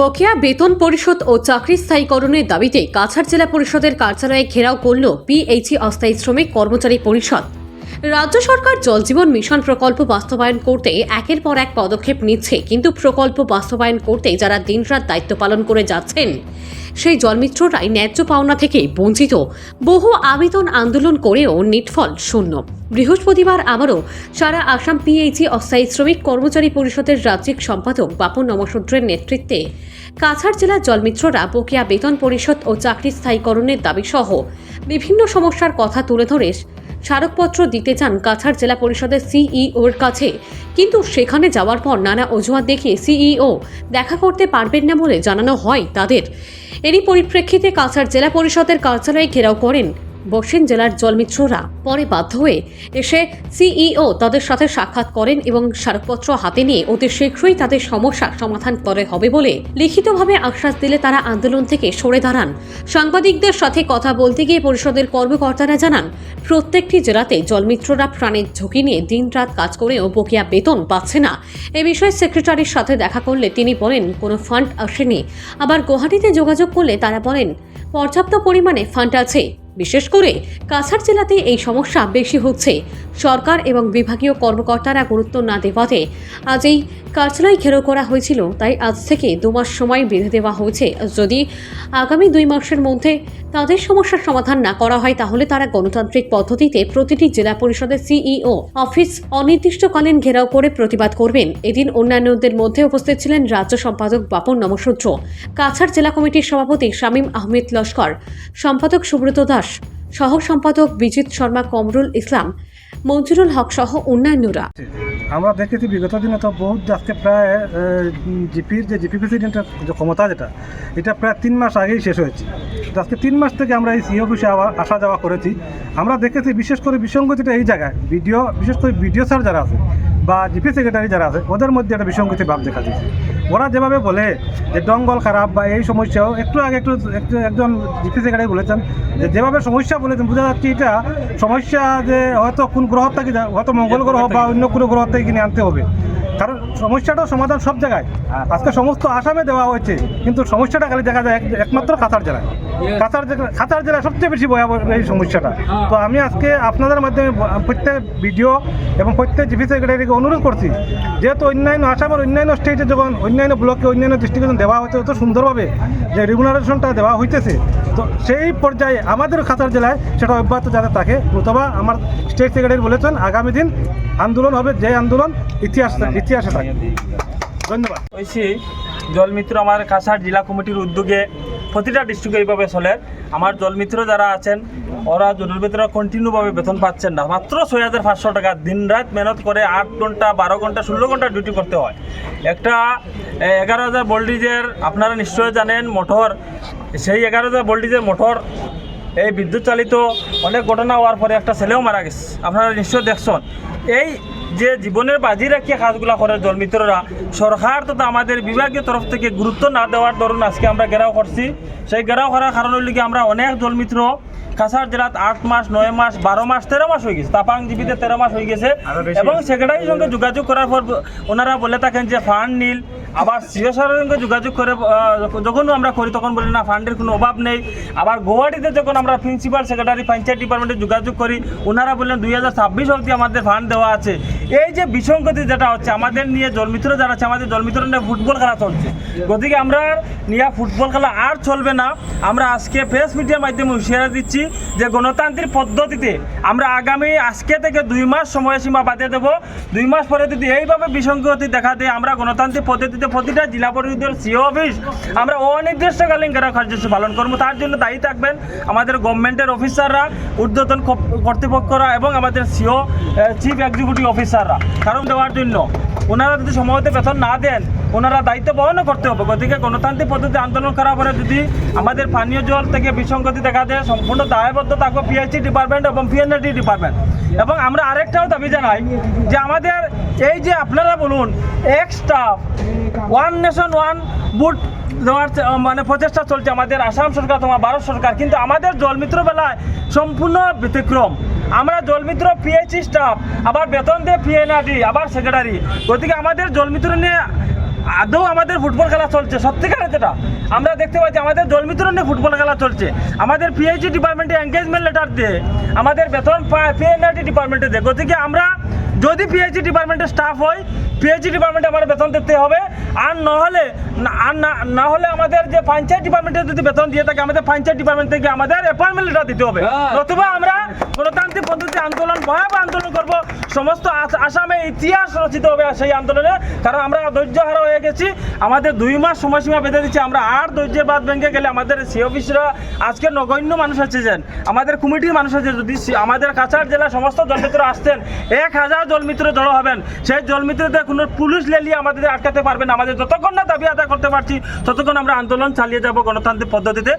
বকেয়া বেতন পরিশোধ ও চাকরি স্থায়ীকরণের দাবিতে কাছাড় জেলা পরিষদের কার্যালয়ে ঘেরাও করল পিএইচি অস্থায়ী শ্রমিক কর্মচারী পরিষদ। রাজ্য সরকার জলজীবন মিশন প্রকল্প বাস্তবায়ন করতে একের পর এক পদক্ষেপ নিচ্ছে, কিন্তু প্রকল্প বাস্তবায়ন করতে যারা দিনরাত দায়িত্ব পালন করে যাচ্ছেন, সেই জলমিত্ররাই ন্যায্য পাওনা থেকে বঞ্চিত। বহু আবেদন আন্দোলন করেও নিটফল শূন্য। বৃহস্পতিবার আবারও সারা আসাম পিএইচি অস্থায়ী শ্রমিক কর্মচারী পরিষদের রাজ্যিক সম্পাদক বাপন নমসূত্রের নেতৃত্বে কাছাড় জেলার জলমিত্ররা বকেয়া বেতন পরিষদ ও চাকরি স্থায়ীকরণের দাবিসহ বিভিন্ন সমস্যার কথা তুলে ধরে স্মারকপত্র দিতে চান কাছাড় জেলা পরিষদের সিইওর কাছে। কিন্তু সেখানে যাওয়ার পর নানা অজুহাত দেখিয়ে সিইও দেখা করতে পারবেন না বলে জানানো হয় তাদের। এরই পরিপ্রেক্ষিতে কাছাড় জেলা পরিষদের কার্যালয়ে ঘেরাও করেন বসেন জেলার জলমিত্ররা পরে বাধ্য হয়ে এসে সিইও তাদের সাথে সাক্ষাৎ করেন এবং স্মারকপত্র হাতে নিয়ে অতি শীঘ্রই তাদের সমস্যা সমাধান করে হবে বলে লিখিতভাবে আশ্বাস দিলে তারা আন্দোলন থেকে সরে দাঁড়ান। সাংবাদিকদের সাথে কথা বলতে গিয়ে পরিষদের কর্মকর্তারা জানান, প্রত্যেকটি জেলাতে জলমিত্ররা প্রাণের ঝুঁকি নিয়ে দিনরাত কাজ করেও বকেয়া বেতন পাচ্ছে না। এ বিষয়ে সেক্রেটারির সাথে দেখা করলে তিনি বলেন, কোনো ফান্ড আসেনি। আবার গুয়াহাটিতে যোগাযোগ করলে তারা বলেন, পর্যাপ্ত পরিমাণে ফান্ড আছে। বিশেষ করে কাছাড় জেলাতে এই সমস্যা বেশি হচ্ছে। সরকার এবং বিভাগীয় কর্মকর্তারা গুরুত্ব না দেওয়াতে আজ এই কার্যালয় ঘেরাও করা হয়েছিল, তাই আজ থেকে দু মাস সময় বেঁধে দেওয়া হয়েছে। যদি আগামী দুই মাসের মধ্যে তাদের সমস্যার সমাধান না করা হয়, তাহলে তারা গণতান্ত্রিক পদ্ধতিতে প্রতিটি জেলা পরিষদের সিইও অফিস অনির্দিষ্টকালীন ঘেরাও করে প্রতিবাদ করবেন। এদিন অন্যান্যদের মধ্যে উপস্থিত ছিলেন রাজ্য সম্পাদক বাপন নমসূত্র। কাছাড় জেলা কমিটির সভাপতি শামীম আহমেদ লস্কর, সম্পাদক সুব্রত দাস সহ সম্পাদক বিজিত শর্মা, কমরুল ইসলাম, মঞ্জুরুল হক সহ অন্যান্যরা। আমরা দেখেছি বিগত দিনে তো বহুত আজকে প্রায় জিপির যে জিপি প্রেসিডেন্টের যে ক্ষমতা যেটা, এটা প্রায় তিন মাস আগেই শেষ হয়েছে। আজকে তিন মাস থেকে আমরা এই সি অফিসে আসা যাওয়া করেছি। আমরা দেখেছি বিশেষ করে বিসঙ্গতিটা এই জায়গায়, ভিডিও, বিশেষ করে ভিডিও স্যার যারা আছে বা জিপি সেক্রেটারি যারা আছে, ওদের মধ্যে একটা বিসঙ্গতি ভাব দেখা দিয়েছে। ওরা যেভাবে বলে যে ডঙ্গল খারাপ বা এই সমস্যাও, একটু আগে একটু একটু একজন জিপি সেক্রেটারি বলেছেন যে যেভাবে সমস্যা বলেছেন, বোঝা যাচ্ছে এটা সমস্যা যে হয়তো কোন গ্রহ থেকে হয়তো মঙ্গল গ্রহ বা অন্য কোনো গ্রহ থেকে কিনে আনতে হবে। কারণ সমস্যাটার সমাধান সব জায়গায়। আজকে সমস্ত আসামে দেওয়া হয়েছে, কিন্তু সমস্যাটা খালি দেখা যায় একমাত্র কাতার জেলায়। কাতার জেলা জেলায় সবচেয়ে বেশি ভয়াবহ এই সমস্যাটা। তো আমি আজকে আপনাদের মাধ্যমে প্রত্যেক ভিডিও এবং প্রত্যেক জিপি সেক্রেটারিকে অনুরোধ করছি যেহেতু অন্যান্য আসামের অন্যান্য স্টেটে যখন অন্যান্য ব্লকে অন্যান্য ডিস্ট্রিক্টে যখন দেওয়া হচ্ছে অত সুন্দরভাবে যে রেগুলারেশনটা দেওয়া হইতেছে তো সেই পর্যায়ে আমাদের খাতার জেলায় সেটা অব্যাহত যাতে থাকে অথবা আমার স্টেট সেক্রেটারি বলেছেন আগামী দিন আন্দোলন হবে যে আন্দোলন ইতিহাস ইতিহাসে থাকে ধন্যবাদ। হয়েছি। জলমিত্র আমার কাছাড় জেলা কমিটির উদ্যোগে প্রতিটা ডিস্ট্রিক্টে এইভাবে চলে। আমার জলমিত্র যারা আছেন, ওরা জরুরি বেতন কন্টিনিউভাবে বেতন পাচ্ছেন না। মাত্র ছয় হাজার পাঁচশো টাকা দিন রাত মেহনত করে আট ঘণ্টা, বারো ঘণ্টা, ষোলো ঘণ্টা ডিউটি করতে হয়। একটা এগারো হাজার ভোল্টেজের আপনারা নিশ্চয়ই জানেন মোটর সেই এগারো হাজার ভোল্টেজের মোটর এই বিদ্যুৎ চালিত অনেক ঘটনা হওয়ার পরে একটা ছেলেও মারা গেছে। আপনারা নিশ্চয় দেখছেন। এই যে জীবনের বাজি রাখিয়ে কাজগুলা করে জলমিত্ররা সরকার তথা আমাদের বিভাগীয় তরফ থেকে গুরুত্ব না দেওয়ার দরুন আজকে আমরা গেরাও করছি। সেই গেরাও করার কারণ লিগে আমরা অনেক জলমিত্র কাছাড় জেলাত আট মাস নয় মাস বারো মাস তেরো মাস হয়ে গেছে তাপাং জিবিতে তেরো মাস হয়ে গেছে। এবং সেক্রেটারির সঙ্গে যোগাযোগ করার পর ওনারা বলে থাকেন যে ফান্ড নীল আবার সঙ্গে যোগাযোগ করে যখন আমরা করি, তখন বলি, না, ফান্ডের কোনো অভাব নেই। আবার গুয়াহাটিতে যখন আমরা প্রিন্সিপাল সেক্রেটারি পঞ্চায়েত ডিপার্টমেন্টে যোগাযোগ করি ওনারা বললেন, দুই হাজার ছাব্বিশ অবধি আমাদের ফান্ড দেওয়া আছে। এই যে বিসঙ্গতি যেটা হচ্ছে, আমাদের নিয়ে জলমিত্র যারা আছে, আমাদের জলমিত্র নিয়ে ফুটবল খেলা চলছে। গতিকে আমরা নিয়ে ফুটবল খেলা আর চলবে না। আমরা আজকে প্রেস মিডিয়ার মাধ্যমে হুঁশিয়ারি দিচ্ছি যে, গণতান্ত্রিক পদ্ধতিতে আমরা আগামী আজকে থেকে দুই মাস সময়সীমা বাদে দেবো। দুই মাস পরে যদি এইভাবে বিসঙ্গতি দেখা দেয়, আমরা গণতান্ত্রিক পদ্ধতিতে প্রতিটা জেলা পরিষদের সিও অফিস আমরা অনির্দিষ্টকালীন ঘেরাও কার্যসূচি পালন করব, তার জন্য দায়ী থাকবেন আমাদের গভর্নমেন্টের অফিসাররা ঊর্ধ্বতন কর্তৃপক্ষরা এবং আমাদের সিও চিফ এক্সিকিউটিভ অফিসাররা কারণ দেওয়ার জন্য ওনারা যদি সময়তে বেতন না দেন, ওনারা দায়িত্ব বহনও করতে হবে। গতিকে গণতান্ত্রিক পদ্ধতি আন্দোলন করার পরে যদি আমাদের পানীয় জল থেকে বিসঙ্গতি দেখা দেয়, সম্পূর্ণ দায়বদ্ধ থাকবে পিএইচি ডিপার্টমেন্ট এবং পিএনএডি ডিপার্টমেন্ট এবং আমরা আরেকটাও দাবি জানাই যে আমাদের এই যে আপনারা বলুন, এক staff one nation one boot দেওয়ার মানে প্রচেষ্টা চলছে। আমাদের আসাম সরকার, তোমার ভারত সরকার। কিন্তু আমাদের জলমিত্র বেলায় সম্পূর্ণ ব্যতিক্রম। আমরা জলমিত্র পিএইচি স্টাফ আবার বেতন দিয়ে পিএনআরডি আবার সেক্রেটারি গতিকে আমাদের জলমিত্র নিয়ে আদৌ আমাদের ফুটবল খেলা চলছে? সত্যিকার যেটা। আমরা দেখতে পাচ্ছি, আমাদের জলমিত্র নিয়ে ফুটবল খেলা চলছে। আমাদের পিএইচডি ডিপার্টমেন্টে এঙ্গেজমেন্ট লেটার দিয়ে আমাদের বেতন পিএনআরটি ডিপার্টমেন্টে দেয় গতিকে আমরা, যদি পিএইচডি ডিপার্টমেন্টের স্টাফ হয় পিএইচডি ডিপার্টমেন্টে আমার বেতন দিতে হবে। আর নহলে না- আর না হলে আমাদের যে পঞ্চায়েত ডিপার্টমেন্টে যদি বেতন দিয়ে থাকে আমাদের পঞ্চায়েত ডিপার্টমেন্ট থেকে আমাদের অ্যাপয়েন্টমেন্ট লেটার দিতে হবে। নতুবা আমরা গণতান্ত্রিক পদ্ধতি আন্দোলন ভয়াবহ আন্দোলন করব। সমস্ত আস- আসামে ইতিহাস রচিত হবে সেই আন্দোলনে। কারণ আমরা ধৈর্য হারা হয়ে গেছি। আমাদের দুই মাস সময়সীমা বেঁধে দিচ্ছে আমরা আর ধৈর্যের বাদ ভেঙে গেলে আমাদের সি অফিসরা আজকে নগণ্য মানুষ এসেছেন আমাদের কমিটির মানুষ আছে যদি আমাদের কাছাড় জেলা সমস্ত জলমিত্র আসতেন এক হাজার জলমিত্র জড়ো হবেন। সেই জলমিত্রদের কোনো পুলিশ লেলিয়ে আমাদের আটকাতে পারবে না। আমাদের যতক্ষণ না দাবি আদায় করতে পারছি, ততক্ষণ আমরা আন্দোলন চালিয়ে যাব গণতান্ত্রিক পদ্ধতিতে